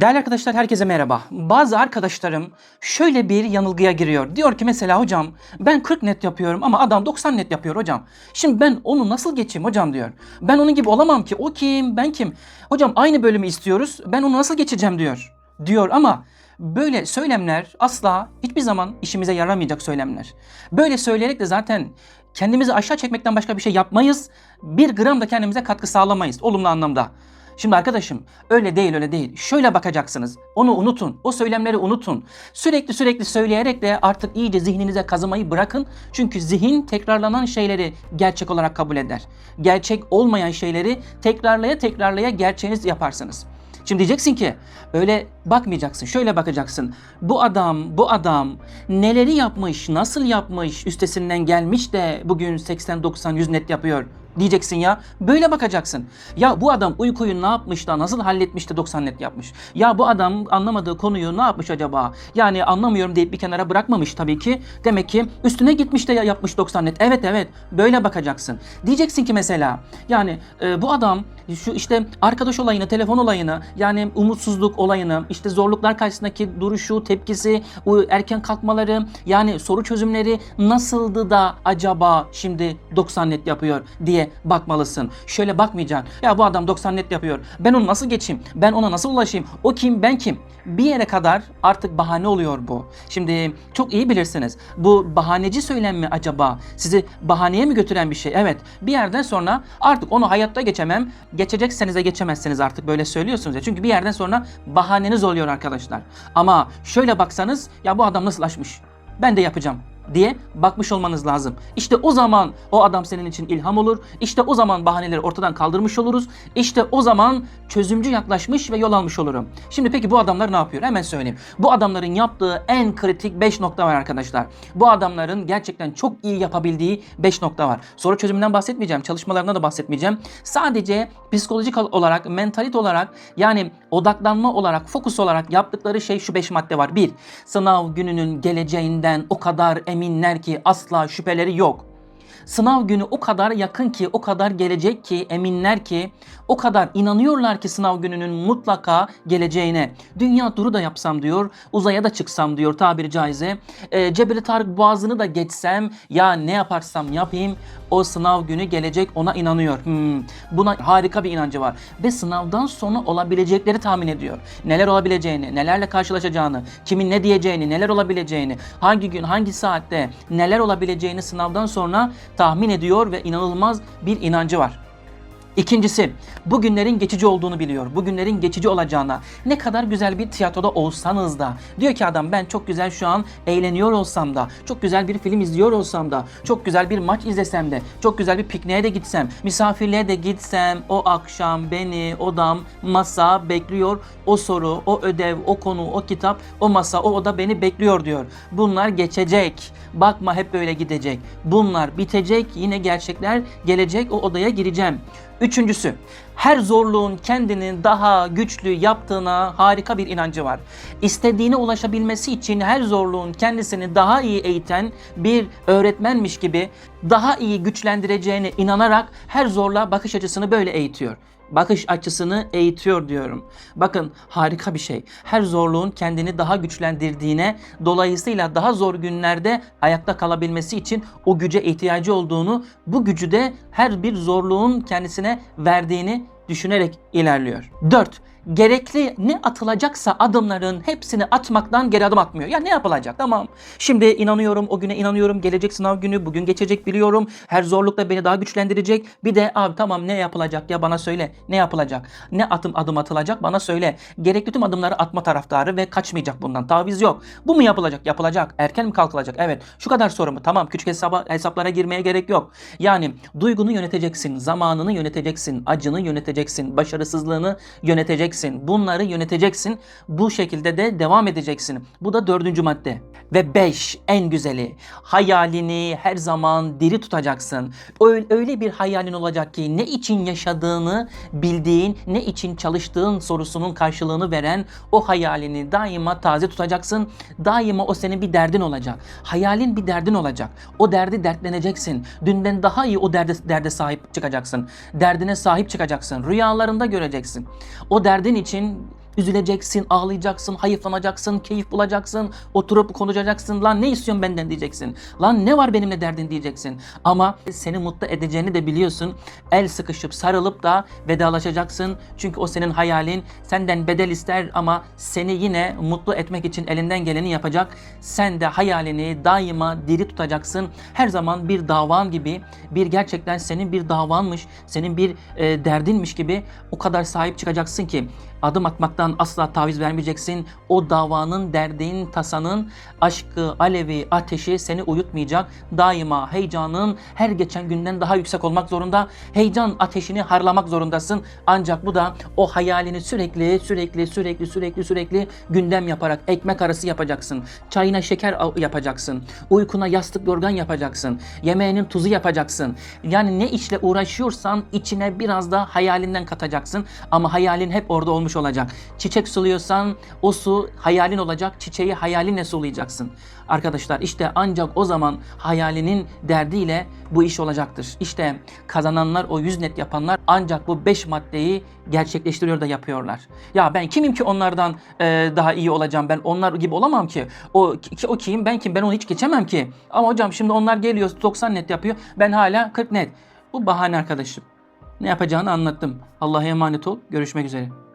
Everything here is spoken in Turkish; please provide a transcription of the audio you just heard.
Değerli arkadaşlar herkese merhaba. Bazı arkadaşlarım şöyle bir yanılgıya giriyor. Diyor ki mesela hocam ben 40 net yapıyorum ama adam 90 net yapıyor hocam. Şimdi ben onu nasıl geçeyim hocam diyor. Ben onun gibi olamam ki. O kim ben kim? Hocam aynı bölümü istiyoruz. Ben onu nasıl geçeceğim diyor. Diyor ama böyle söylemler asla hiçbir zaman işimize yaramayacak söylemler. Böyle söyleyerek de zaten kendimizi aşağı çekmekten başka bir şey yapmayız. Bir gram da kendimize katkı sağlamayız olumlu anlamda. Şimdi arkadaşım öyle değil öyle değil. Şöyle bakacaksınız. Onu unutun. O söylemleri unutun. Sürekli sürekli söyleyerek de artık iyice zihninize kazımayı bırakın. Çünkü zihin tekrarlanan şeyleri gerçek olarak kabul eder. Gerçek olmayan şeyleri tekrarlaya tekrarlaya gerçeğiniz yaparsınız. Şimdi diyeceksin ki öyle bakmayacaksın. Şöyle bakacaksın. Bu adam, bu adam neleri yapmış, nasıl yapmış, üstesinden gelmiş de bugün 80 90 100 net yapıyor diyeceksin ya. Böyle bakacaksın. Ya bu adam uykuyu ne yapmış da nasıl halletmiş de 90 net yapmış. Ya bu adam anlamadığı konuyu ne yapmış acaba? Yani anlamıyorum deyip bir kenara bırakmamış tabii ki. Demek ki üstüne gitmiş de ya- yapmış 90 net. Evet evet böyle bakacaksın. Diyeceksin ki mesela yani e, bu adam şu işte arkadaş olayını, telefon olayını yani umutsuzluk olayını, işte zorluklar karşısındaki duruşu, tepkisi, o erken kalkmaları yani soru çözümleri nasıldı da acaba şimdi 90 net yapıyor diye bakmalısın. Şöyle bakmayacaksın. Ya bu adam 90 net yapıyor. Ben onu nasıl geçeyim? Ben ona nasıl ulaşayım? O kim? Ben kim? Bir yere kadar artık bahane oluyor bu. Şimdi çok iyi bilirsiniz. Bu bahaneci söylem mi acaba? Sizi bahaneye mi götüren bir şey? Evet. Bir yerden sonra artık onu hayatta geçemem. Geçecekseniz de geçemezsiniz artık böyle söylüyorsunuz ya. Çünkü bir yerden sonra bahaneniz oluyor arkadaşlar. Ama şöyle baksanız ya bu adam nasıl aşmış? Ben de yapacağım diye bakmış olmanız lazım. İşte o zaman o adam senin için ilham olur. İşte o zaman bahaneleri ortadan kaldırmış oluruz. İşte o zaman çözümcü yaklaşmış ve yol almış olurum. Şimdi peki bu adamlar ne yapıyor? Hemen söyleyeyim. Bu adamların yaptığı en kritik 5 nokta var arkadaşlar. Bu adamların gerçekten çok iyi yapabildiği 5 nokta var. Soru çözümünden bahsetmeyeceğim. Çalışmalarından da bahsetmeyeceğim. Sadece psikolojik olarak, mentalite olarak yani odaklanma olarak, fokus olarak yaptıkları şey şu 5 madde var. 1. Sınav gününün geleceğinden o kadar eminler ki asla şüpheleri yok. Sınav günü o kadar yakın ki, o kadar gelecek ki, eminler ki, o kadar inanıyorlar ki sınav gününün mutlaka geleceğine. Dünya turu da yapsam diyor, uzaya da çıksam diyor tabiri caize. E, Cebeli Tarık Boğazı'nı da geçsem, ya ne yaparsam yapayım, o sınav günü gelecek ona inanıyor. Hmm, buna harika bir inancı var. Ve sınavdan sonra olabilecekleri tahmin ediyor. Neler olabileceğini, nelerle karşılaşacağını, kimin ne diyeceğini, neler olabileceğini, hangi gün, hangi saatte neler olabileceğini sınavdan sonra tahmin ediyor ve inanılmaz bir inancı var. İkincisi, bugünlerin geçici olduğunu biliyor. Bugünlerin geçici olacağına. Ne kadar güzel bir tiyatroda olsanız da. Diyor ki adam ben çok güzel şu an eğleniyor olsam da, çok güzel bir film izliyor olsam da, çok güzel bir maç izlesem de, çok güzel bir pikniğe de gitsem, misafirliğe de gitsem, o akşam beni odam, masa bekliyor. O soru, o ödev, o konu, o kitap, o masa, o oda beni bekliyor diyor. Bunlar geçecek. Bakma hep böyle gidecek. Bunlar bitecek. Yine gerçekler gelecek. O odaya gireceğim. Üçüncüsü, her zorluğun kendini daha güçlü yaptığına harika bir inancı var. İstediğine ulaşabilmesi için her zorluğun kendisini daha iyi eğiten bir öğretmenmiş gibi daha iyi güçlendireceğine inanarak her zorluğa bakış açısını böyle eğitiyor bakış açısını eğitiyor diyorum. Bakın harika bir şey. Her zorluğun kendini daha güçlendirdiğine, dolayısıyla daha zor günlerde ayakta kalabilmesi için o güce ihtiyacı olduğunu, bu gücü de her bir zorluğun kendisine verdiğini düşünerek ilerliyor. 4 gerekli ne atılacaksa adımların hepsini atmaktan geri adım atmıyor. Ya ne yapılacak? Tamam. Şimdi inanıyorum, o güne inanıyorum. Gelecek sınav günü, bugün geçecek biliyorum. Her zorlukla beni daha güçlendirecek. Bir de abi tamam ne yapılacak ya bana söyle. Ne yapılacak? Ne atım adım atılacak bana söyle. Gerekli tüm adımları atma taraftarı ve kaçmayacak bundan. Taviz yok. Bu mu yapılacak? Yapılacak. Erken mi kalkılacak? Evet. Şu kadar soru mu? Tamam. Küçük hesaba, hesaplara girmeye gerek yok. Yani duygunu yöneteceksin, zamanını yöneteceksin, acını yöneteceksin, başarısızlığını yöneteceksin. Bunları yöneteceksin. Bu şekilde de devam edeceksin. Bu da dördüncü madde. Ve beş en güzeli. Hayalini her zaman diri tutacaksın. Öyle, öyle bir hayalin olacak ki ne için yaşadığını bildiğin, ne için çalıştığın sorusunun karşılığını veren o hayalini daima taze tutacaksın. Daima o senin bir derdin olacak. Hayalin bir derdin olacak. O derdi dertleneceksin. Dünden daha iyi o derde, derde sahip çıkacaksın. Derdine sahip çıkacaksın. Rüyalarında göreceksin. O derdin için Üzüleceksin, ağlayacaksın, hayıflanacaksın, keyif bulacaksın, oturup konuşacaksın. Lan ne istiyorsun benden diyeceksin. Lan ne var benimle derdin diyeceksin. Ama seni mutlu edeceğini de biliyorsun. El sıkışıp sarılıp da vedalaşacaksın. Çünkü o senin hayalin. Senden bedel ister ama seni yine mutlu etmek için elinden geleni yapacak. Sen de hayalini daima diri tutacaksın. Her zaman bir davan gibi, bir gerçekten senin bir davanmış, senin bir e, derdinmiş gibi o kadar sahip çıkacaksın ki adım atmaktan asla taviz vermeyeceksin. O davanın, derdin, tasanın, aşkı, alevi, ateşi seni uyutmayacak. Daima heyecanın her geçen günden daha yüksek olmak zorunda. Heyecan ateşini harlamak zorundasın. Ancak bu da o hayalini sürekli, sürekli, sürekli, sürekli, sürekli gündem yaparak ekmek arası yapacaksın. Çayına şeker yapacaksın. Uykuna yastık yorgan yapacaksın. Yemeğinin tuzu yapacaksın. Yani ne işle uğraşıyorsan içine biraz da hayalinden katacaksın. Ama hayalin hep orada olmuş olacak. Çiçek suluyorsan o su hayalin olacak. Çiçeği hayalinle sulayacaksın. Arkadaşlar işte ancak o zaman hayalinin derdiyle bu iş olacaktır. İşte kazananlar o 100 net yapanlar ancak bu 5 maddeyi gerçekleştiriyor da yapıyorlar. Ya ben kimim ki onlardan e, daha iyi olacağım? Ben onlar gibi olamam ki. O ki, o kim? Ben kim? Ben onu hiç geçemem ki. Ama hocam şimdi onlar geliyor 90 net yapıyor. Ben hala 40 net. Bu bahane arkadaşım. Ne yapacağını anlattım. Allah'a emanet ol. Görüşmek üzere.